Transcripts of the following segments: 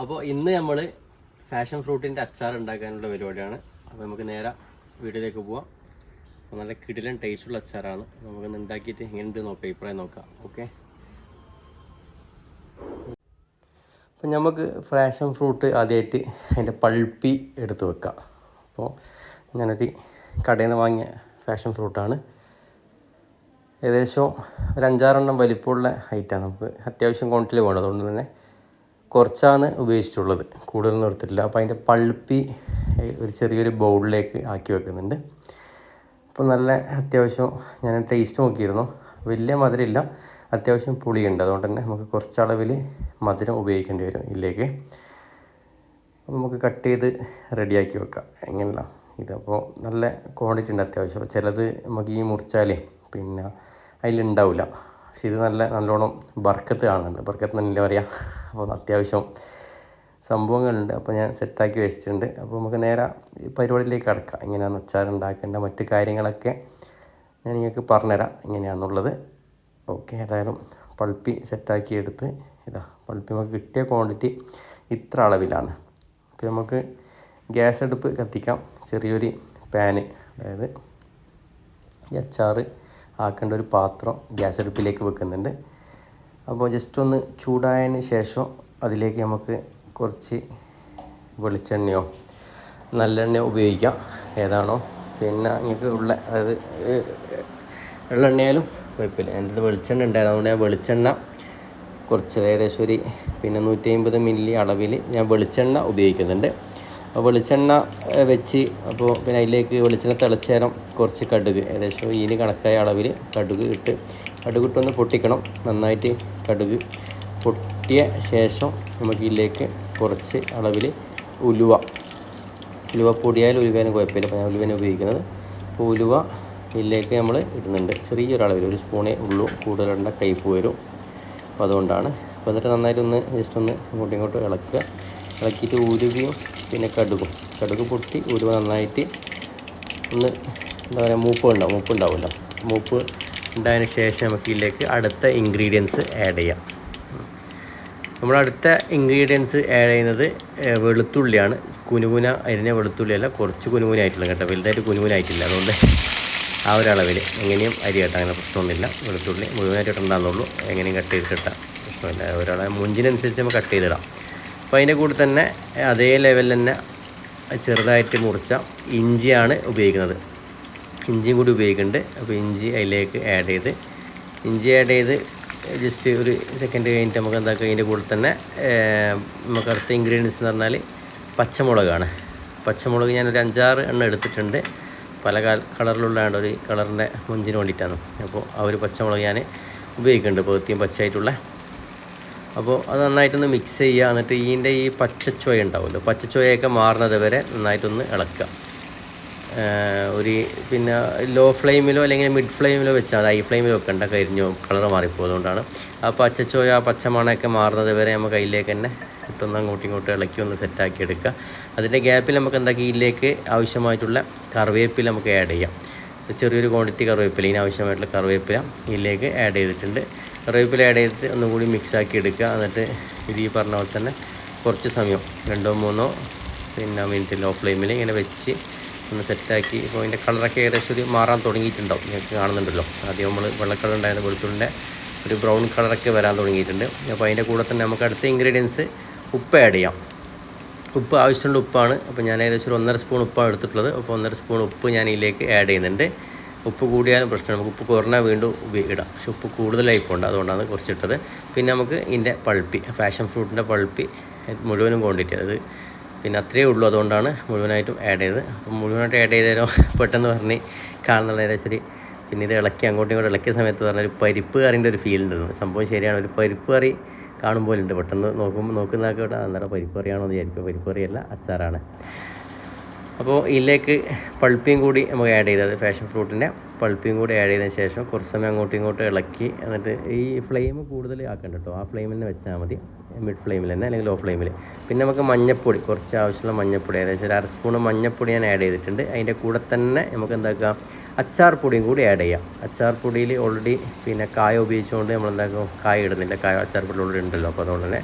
അപ്പോൾ ഇന്ന് നമ്മൾ ഫാഷൻ ഫ്രൂട്ടിന്റെ അച്ചാർ ഉണ്ടാക്കാനുള്ള പരിപാടിയാണ്. അപ്പോൾ നമുക്ക് നേരെ വീട്ടിലേക്ക് പോവാം. അപ്പോൾ നല്ല കിടിലൻ ടേസ്റ്റുള്ള അച്ചാറാണ്. നമുക്ക് ഉണ്ടാക്കിയിട്ട് എങ്ങനെയുണ്ട് നോക്കാം അഭിപ്രായം നോക്കാം. ഓക്കെ അപ്പം നമുക്ക് ഫാഷൻ ഫ്രൂട്ട് ആദ്യമായിട്ട് അതിന്റെ പൾപ്പി എടുത്ത് വെക്കാം. അപ്പോൾ ഞാനൊരു കടയിൽ നിന്ന് വാങ്ങിയ ഫാഷൻ ഫ്രൂട്ടാണ് ഏകദേശം ഒരു അഞ്ചാറെണ്ണം വലിപ്പമുള്ള ഹൈറ്റാണ് നമുക്ക് അത്യാവശ്യം ക്വാണ്ടിറ്റിയിൽ വേണം. അതുകൊണ്ട് തന്നെ കുറച്ചാണ് ഉപയോഗിച്ചിട്ടുള്ളത്. കൂടുതലൊന്നും എടുത്തിട്ടില്ല അപ്പോൾ അതിന്റെ പൾപ്പി ഒരു ചെറിയൊരു ബൗളിലേക്ക് ആക്കി വെക്കുന്നുണ്ട്. അപ്പോൾ നല്ല അത്യാവശ്യം ഞാൻ ടേസ്റ്റ് നോക്കിയിരുന്നു. വലിയ മധുരമില്ല. അത്യാവശ്യം പുളിയുണ്ട്. അതുകൊണ്ട് തന്നെ നമുക്ക് കുറച്ച് അളവിൽ മധുരം ഉപയോഗിക്കേണ്ടി വരും ഇതിലേക്ക്. അപ്പോൾ നമുക്ക് കട്ട് ചെയ്ത് റെഡിയാക്കി വെക്കാം. എങ്ങനെയല്ല ഇതപ്പോൾ നല്ല ക്വാണ്ടിറ്റി ഉണ്ട് അത്യാവശ്യം. ചിലത് നമുക്ക് ഈ മുറിച്ചാലേ പിന്നെ അതിലുണ്ടാവില്ല പക്ഷെ ഇത് നല്ല നല്ലോണം ബർക്കത്ത് കാണുന്നുണ്ട് ബർക്കത്ത് എന്നല്ല പറയാം? അപ്പോൾ അത്യാവശ്യം സംഭവങ്ങളുണ്ട്. അപ്പോൾ ഞാൻ സെറ്റാക്കി വെച്ചിട്ടുണ്ട്. അപ്പോൾ നമുക്ക് നേരെ ഈ പരിപാടിയിലേക്ക് കടക്കാം. എങ്ങനെയാണ് അച്ചാർ ഉണ്ടാക്കേണ്ട മറ്റ് കാര്യങ്ങളൊക്കെ ഞാൻ നിങ്ങൾക്ക് പറഞ്ഞുതരാം എങ്ങനെയാണെന്നുള്ളത് ഓക്കെ ഏതായാലും പൾപ്പി സെറ്റാക്കി എടുത്ത് ഇതാ പൾപ്പി നമുക്ക് കിട്ടിയ ക്വാണ്ടിറ്റി ഇത്ര അളവിലാണ്. അപ്പോൾ നമുക്ക് ഗ്യാസ് അടുപ്പ് കത്തിക്കാം. ചെറിയൊരു പാന്. അതായത് ഈ അച്ചാർ ആക്കേണ്ട ഒരു പാത്രം ഗ്യാസ് അടുപ്പിലേക്ക് വെക്കുന്നുണ്ട്. അപ്പോൾ ജസ്റ്റ് ഒന്ന് ചൂടായതിന് ശേഷം അതിലേക്ക് നമുക്ക് കുറച്ച് വെളിച്ചെണ്ണയോ നല്ലെണ്ണയോ ഉപയോഗിക്കാം. ഏതാണോ? പിന്നെ നിങ്ങൾക്ക് ഉള്ള അതായത് വെള്ളെണ്ണയാലും കുഴപ്പമില്ല. എന്റെ വെളിച്ചെണ്ണ ഉണ്ടായിരുന്നു അതുകൊണ്ട് ഞാൻ വെളിച്ചെണ്ണ കുറച്ച് ഏകദേശം ഒരു പിന്നെ നൂറ്റി അമ്പത് മില്ലി അളവിൽ ഞാൻ വെളിച്ചെണ്ണ ഉപയോഗിക്കുന്നുണ്ട്. വെളിച്ചെണ്ണ ഏഹ്, വെച്ച് അപ്പോൾ പിന്നെ അതിലേക്ക് വെളിച്ചെണ്ണ തിളച്ച നേരം കുറച്ച് കടുക് ഏകദേശം ഈന് കണക്കായ അളവിൽ കടുക് ഇട്ട് കടുക് ഇട്ടൊന്ന് പൊട്ടിക്കണം. നന്നായിട്ട് കടുക് പൊട്ടിയ ശേഷം നമുക്ക് ഇതിലേക്ക് കുറച്ച് അളവിൽ ഉലുവ ഉലുവ പൊടിയായാലും ഉലുവേനെ കുഴപ്പമില്ല. അപ്പോൾ ഞാൻ ഉലുവേനെ ഉപയോഗിക്കുന്നത്. അപ്പോൾ ഉലുവ ഇതിലേക്ക് നമ്മൾ ഇടുന്നുണ്ട്. ചെറിയൊരളവിൽ ഒരു സ്പൂണേ ഉള്ളൂ. കൂടുതലുണ്ട കയ്പ്പ് വരും അപ്പോൾ അതുകൊണ്ടാണ്. അപ്പോൾ എന്നിട്ട് നന്നായിട്ടൊന്ന് ജസ്റ്റ് ഒന്ന് ഇങ്ങോട്ടും ഇങ്ങോട്ടും ഇളക്കുക. ഇളക്കിയിട്ട് ഉലുവയും പിന്നെ കടുകും. കടുക് പൊട്ടി ഉരുവ നന്നായിട്ട് ഒന്ന് എന്താ പറയുക മൂപ്പ് ഉണ്ടാവും മൂപ്പ് ഉണ്ടാവുമല്ലോ മൂപ്പ് ഉണ്ടായതിന് ശേഷം നമുക്ക് ഇതിലേക്ക് അടുത്ത ഇൻഗ്രീഡിയൻസ് ആഡ് ചെയ്യാം. നമ്മൾ അടുത്ത ഇൻഗ്രീഡിയൻസ് ആഡ് ചെയ്യുന്നത് വെളുത്തുള്ളിയാണ്. കുനുകുന അരിഞ്ഞ വെളുത്തുള്ളിയല്ല കുറച്ച് കുനുകുന ആയിട്ടുള്ള കേട്ടോ. വലുതായിട്ട് കുനുകുനായിട്ടില്ല. അതുകൊണ്ട് ആ ഒരു അളവിൽ എങ്ങനെയും അരി കേട്ടോ. അങ്ങനെ പ്രശ്നമൊന്നുമില്ല. വെളുത്തുള്ളി മുഴുവനായിട്ട് ഇട്ടുണ്ടാകുന്നുള്ളൂ എങ്ങനെയും കട്ട് ചെയ്തിട്ടാൽ പ്രശ്നമില്ല. ഒരാളെ മുഞ്ചിനനുസരിച്ച് നമുക്ക് കട്ട് ചെയ്തിടാം. അപ്പോൾ അതിന്റെ കൂടെ തന്നെ അതേ ലെവലിൽ തന്നെ ചെറുതായിട്ട് മുറിച്ച ഇഞ്ചിയാണ് ഉപയോഗിക്കുന്നത്. ഇഞ്ചിയും കൂടി ഉപയോഗിക്കുന്നുണ്ട് അപ്പോൾ ഇഞ്ചി അതിലേക്ക് ആഡ് ചെയ്ത് ഇഞ്ചി ആഡ് ചെയ്ത് ജസ്റ്റ് ഒരു സെക്കൻഡ് കഴിഞ്ഞിട്ട് നമുക്ക് എന്താക്കുക അതിന്റെ കൂടെ തന്നെ നമുക്ക് അടുത്ത ഇൻഗ്രീഡിയൻസ് എന്ന് പറഞ്ഞാൽ പച്ചമുളകാണ്. പച്ചമുളക് ഞാനൊരു അഞ്ചാറ് എണ്ണം എടുത്തിട്ടുണ്ട്. പല കളറിലുള്ളതാണ് ഒരു കളറിന്റെ മുഞ്ചിന് വേണ്ടിയിട്ടാണ്. അപ്പോൾ ആ ഒരു പച്ചമുളക് ഞാൻ ഉപയോഗിക്കുന്നുണ്ട് പേർത്തിയും പച്ചയായിട്ടുള്ള അപ്പോൾ അത് നന്നായിട്ടൊന്ന് മിക്സ് ചെയ്യുക. എന്നിട്ട് ഈന്റെ ഈ പച്ചച്ചുവ ഉണ്ടാവുമല്ലോ പച്ചച്ചുവയൊക്കെ മാറുന്നത് വരെ നന്നായിട്ടൊന്ന് ഇളക്കുക. ഒരു പിന്നെ ലോ ഫ്ലെയിമിലോ അല്ലെങ്കിൽ മിഡ് ഫ്ലെയിമിലോ വെച്ചാൽ ഹൈ ഫ്ലെയിമിൽ വെക്കണ്ട കരിഞ്ഞു കളർ മാറിപ്പോയതുകൊണ്ടാണ്. ആ പച്ചച്ചുവ ആ പച്ചമണയൊക്കെ മാറുന്നത് വരെ നമ്മൾ കയ്യിലേക്ക് തന്നെ ഇട്ടൊന്ന് അങ്ങോട്ടും ഇങ്ങോട്ടും ഇളക്കി ഒന്ന് സെറ്റാക്കി എടുക്കുക. അതിന്റെ ഗ്യാപ്പിൽ നമുക്ക് എന്താക്കി ഇതിലേക്ക് ആവശ്യമായിട്ടുള്ള കറിവേപ്പില നമുക്ക് ആഡ് ചെയ്യാം. ചെറിയൊരു ക്വാണ്ടിറ്റി കറിവേപ്പില ഇതിന് ആവശ്യമായിട്ടുള്ള കറിവേപ്പില ഇതിലേക്ക് ആഡ് ചെയ്തിട്ടുണ്ട്. കറിവേപ്പില ആഡ് ചെയ്തിട്ട് ഒന്നുകൂടി മിക്സ് ആക്കി എടുക്കുക. എന്നിട്ട് ഇത് ഈ പറഞ്ഞ പോലെ തന്നെ കുറച്ച് സമയം രണ്ടോ മൂന്നോ പിന്നെ മിനിറ്റ് ലോ ഫ്ലെയിമിൽ ഇങ്ങനെ വെച്ച് ഒന്ന് സെറ്റാക്കി ഇപ്പോൾ അതിന്റെ കളറൊക്കെ ഏകദേശം ഒരു മാറാൻ തുടങ്ങിയിട്ടുണ്ടാവും. നിങ്ങൾക്ക് കാണുന്നുണ്ടല്ലോ. ആദ്യം നമ്മൾ വെള്ളക്കളർ കളർ ഉണ്ടായിരുന്ന വെളുത്തുള്ളിന്റെ ഒരു ബ്രൗൺ കളറൊക്കെ വരാൻ തുടങ്ങിയിട്ടുണ്ട്. അപ്പോൾ അതിന്റെ കൂടെ തന്നെ നമുക്ക് അടുത്ത ഇൻഗ്രീഡിയൻസ് ഉപ്പ് ആഡ് ചെയ്യാം. ഉപ്പ് ആവശ്യമുള്ള ഉപ്പാണ്. അപ്പോൾ ഞാൻ ഏകദേശം ഒരു ഒന്നര സ്പൂൺ ഉപ്പാണ് എടുത്തിട്ടുള്ളത്. അപ്പോൾ ഒന്നര സ്പൂൺ ഉപ്പ് ഞാൻ ഇതിലേക്ക് ആഡ് ചെയ്യുന്നുണ്ട്. ഉപ്പ് കൂടിയാലും പ്രശ്നം നമുക്ക് ഉപ്പ് കുറഞ്ഞാൽ വീണ്ടും ഉപയോഗിക്കാം പക്ഷെ ഉപ്പ് കൂടുതലായി പോകണ്ട അതുകൊണ്ടാണ് കുറച്ചിട്ടത്. പിന്നെ നമുക്ക് ഇതിന്റെ പൾപ്പി ഫാഷൻ ഫ്രൂട്ടിന്റെ പൾപ്പി മുഴുവനും ക്വാണ്ടിറ്റി അത് പിന്നെ അത്രയേ ഉള്ളൂ. അതുകൊണ്ടാണ് മുഴുവനായിട്ടും ആഡ് ചെയ്തത്. അപ്പം മുഴുവനായിട്ട് ആഡ് ചെയ്തേരോ പെട്ടെന്ന് പറഞ്ഞ് കാണുന്നുള്ള ശരി പിന്നെ ഇത് ഇളക്കി അങ്ങോട്ടും ഇങ്ങോട്ടും ഇളക്കിയ സമയത്ത് പറഞ്ഞാൽ ഒരു പരിപ്പ് കറിന്റെ ഒരു ഫീൽ ഉണ്ടായിരുന്നു സംഭവം ശരിയാണ്. ഒരു പരിപ്പ് കറി കാണുമ്പോലുണ്ട് പെട്ടെന്ന് നോക്കുമ്പോൾ നോക്കുന്നതൊക്കെ അന്നേരം പരിപ്പ് കറിയാണോ എന്ന് വിചാരിക്കും. പരിപ്പ് കറിയല്ല അച്ചാറാണ്. അപ്പോൾ ഇതിലേക്ക് പൾപ്പിയും കൂടി നമുക്ക് ആഡ് ചെയ്തത് ഫാഷൻ ഫ്രൂട്ടിന്റെ പൾപ്പിയും കൂടി ആഡ് ചെയ്തതിന് ശേഷം കുറച്ച് സമയം അങ്ങോട്ടും ഇങ്ങോട്ടും ഇളക്കി എന്നിട്ട് ഈ ഫ്ലെയിം കൂടുതൽ ആക്കണ്ട കേട്ടോ. ആ ഫ്ലെയിമിൽ തന്നെ വെച്ചാൽ മതി. മിഡ് ഫ്ലെയിമിൽ തന്നെ അല്ലെങ്കിൽ ലോ ഫ്ലെയിമിൽ പിന്നെ നമുക്ക് മഞ്ഞപ്പൊടി കുറച്ച് ആവശ്യമുള്ള മഞ്ഞപ്പൊടി ഏകദേശം ഒരു അര സ്പൂൺ മഞ്ഞപ്പൊടി ഞാൻ ആഡ് ചെയ്തിട്ടുണ്ട്. അതിന്റെ കൂടെ തന്നെ നമുക്ക് എന്താക്കാം അച്ചാർ പൊടിയും കൂടി ആഡ് ചെയ്യാം. അച്ചാർ പൊടിയിൽ ഓൾറെഡി പിന്നെ കായ ഉപയോഗിച്ചുകൊണ്ട് നമ്മൾ എന്താക്കും കായ ഇടുന്നില്ല. കായ അച്ചാർ പൊടി ഓൾറെഡി ഉണ്ടല്ലോ. അപ്പോൾ അതുകൊണ്ട് തന്നെ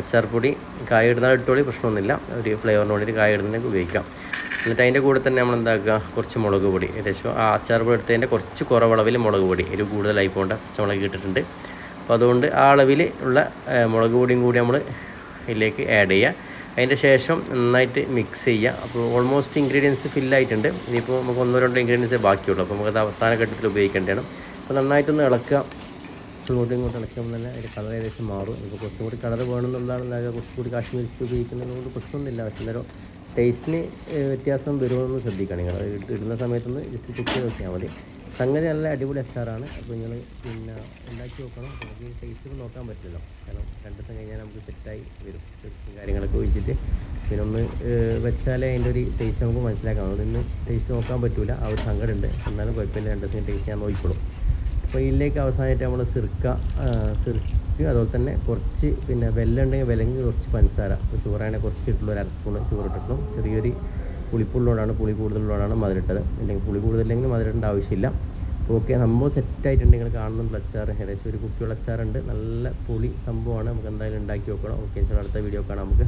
അച്ചാർപ്പൊടി കായ ഇടുന്നാൽ ഇട്ടോളി പ്രശ്നമൊന്നുമില്ല. ഒരു ഫ്ലേവറിന് വേണ്ടിയിട്ട് കായ ഇടുന്നതിനൊക്കെ ഉപയോഗിക്കാം. എന്നിട്ട് അതിന്റെ കൂടെ തന്നെ നമ്മൾ എന്താക്കുക? കുറച്ച് മുളക് പൊടി. ഏകദേശം ആ അച്ചാർ എടുത്തതിന്റെ കുറച്ച് കുറവളവിൽ മുളക് പൊടി. എരിവ് കൂടുതലായി പോകേണ്ട പച്ചമുളക് ഇട്ടിട്ടുണ്ട്. അപ്പോൾ അതുകൊണ്ട് ആ അളവിൽ ഉള്ള മുളക് പൊടിയും കൂടി നമ്മൾ ഇതിലേക്ക് ആഡ് ചെയ്യുക അതിന്റെ ശേഷം നന്നായിട്ട് മിക്സ് ചെയ്യുക അപ്പോൾ ഓൾമോസ്റ്റ് ഇൻഗ്രീഡിയൻസ് ഫില്ലായിട്ടുണ്ട് ഇനിയിപ്പോൾ നമുക്ക് ഒന്നോ രണ്ടോ ഇൻഗ്രീഡിയൻസേ ബാക്കിയുള്ളൂ. അപ്പോൾ നമുക്കത് അവസാന ഘട്ടത്തിൽ ഉപയോഗിക്കേണ്ടതാണ് അപ്പോൾ നന്നായിട്ടൊന്ന് ഇളക്കുക. ഇങ്ങോട്ടും ഇങ്ങോട്ടും ഇളക്കുമ്പോൾ തന്നെ അതിന്റെ കളർ ഏകദേശം മാറും. ഇപ്പോൾ കുറച്ചും കൂടി കളർ വേണമെന്നുള്ളതാണ് കുറച്ചും കൂടി കാശ്മീരിച്ച് ഉപയോഗിക്കുന്നതുകൊണ്ട് പ്രശ്നമൊന്നുമില്ല. പക്ഷേ ടേസ്റ്റിന് വ്യത്യാസം വരുമെന്ന് ശ്രദ്ധിക്കണം. നിങ്ങൾ ഇടുന്ന സമയത്തൊന്ന് ജസ്റ്റ് ചെക്ക് ചെയ്ത് നോക്കിയാൽ മതി. സംഗതി നല്ല അടിപൊളി അച്ചാറാണ് അപ്പോൾ നിങ്ങൾ പിന്നെ ഉണ്ടാക്കി നോക്കണം. അപ്പോൾ നമുക്ക് ടേസ്റ്റ് നോക്കാൻ പറ്റില്ലല്ലോ. കാരണം രണ്ട് ദിവസം കഴിഞ്ഞാൽ നമുക്ക് സെറ്റായി വരും. കാര്യങ്ങളൊക്കെ ഒഴിച്ചിട്ട് പിന്നെ ഒന്ന് വെച്ചാലേ അതിന്റെ ഒരു ടേസ്റ്റ് നമുക്ക് മനസ്സിലാക്കാം അതുകൊണ്ട് ടേസ്റ്റ് നോക്കാൻ പറ്റില്ല ആ ഒരു സങ്കടമുണ്ട്. എന്നാലും കുഴപ്പമില്ല. രണ്ട് ദിവസം ടേസ്റ്റ് ഞാൻ നോക്കിക്കോളും. അപ്പോൾ ഇതിലേക്ക് അവസാനമായിട്ട് നമ്മൾ സിർക്ക സിർക്ക് അതുപോലെ തന്നെ കുറച്ച് പിന്നെ വെല്ലം ഉണ്ടെങ്കിൽ വിലങ്ങ് കുറച്ച് പഞ്ചസാര. ഇപ്പോൾ ചോറാണെങ്കിൽ കുറച്ച് ഇട്ടുള്ള ഒരു അര സ്പൂൺ ചോറ് ഇട്ടിട്ടുള്ളൂ. ചെറിയൊരു പുളിപ്പുള്ളതുകൊണ്ടാണ് പുളി കൂടുതലുള്ളതാണ് മധുരിട്ടത്. അല്ലെങ്കിൽ പുളി കൂടുതലില്ലെങ്കിൽ മധുരിടേണ്ട ആവശ്യമില്ല. അപ്പോൾ ഓക്കെ സംഭവം സെറ്റായിട്ടുണ്ട്. നിങ്ങൾ കാണുന്നുണ്ട് അച്ചാർ ഏകദേശം ഒരു കുപ്പിയുള്ള അച്ചാറുണ്ട്. നല്ല പുളി സംഭവമാണ്. നമുക്ക് എന്തായാലും ഉണ്ടാക്കി നോക്കണം. ഓക്കെ അടുത്ത വീഡിയോ കാണാം നമുക്ക്.